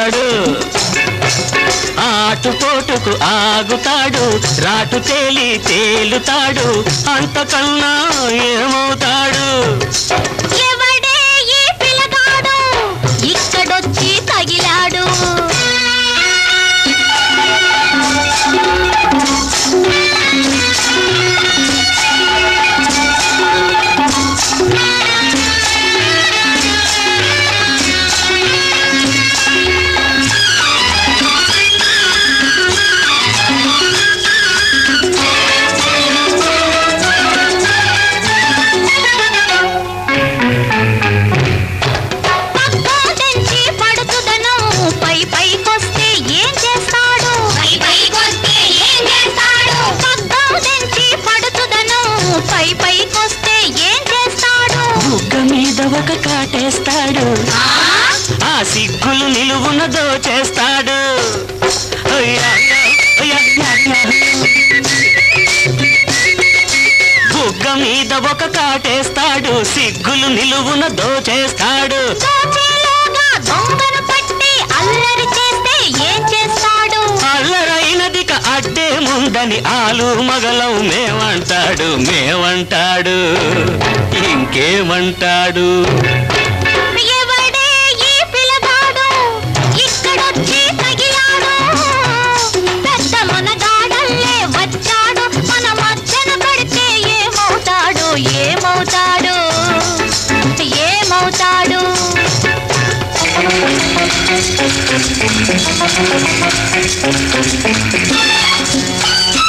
ఆటు ఆటుపోటుకు ఆగుతాడు. రాటు తేలి తేలుతాడు. అంతకన్నా ఏం కాటేస్తాడు ఆ సిగ్గులు నిలువున దోచేస్తాడు అయ్యయ్య, అయ్యయ్య. బుగ్గ మీద ఒక కాటేస్తాడు సిగ్గులు నిలువున దోచేస్తాడు చేస్తాడు? అల్లరైనదిక అడ్డే ముందని ఆలు మగలం మేమంటాడు మేమంటాడు. ఇంకేమంటాడు? Thank you.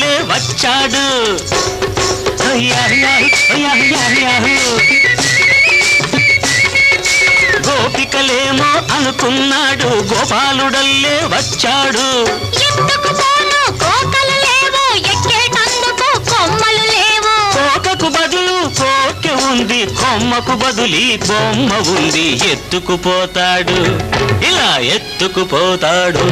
గోపాలుడల్లే వచ్చాడు. గోపికలేమో అనుకున్నాడు గోపాలుడల్లే వచ్చాడు. ఎత్తుకుపోను కోకలు లేవు ఎక్కేటందుకు కొమ్మలు లేవు. కోకకు బదులు కోకె ఉంది కొమ్మకు బదులి బొమ్మ ఉంది ఎత్తుకుపోతాడు ఇలా ఎత్తుకుపోతాడు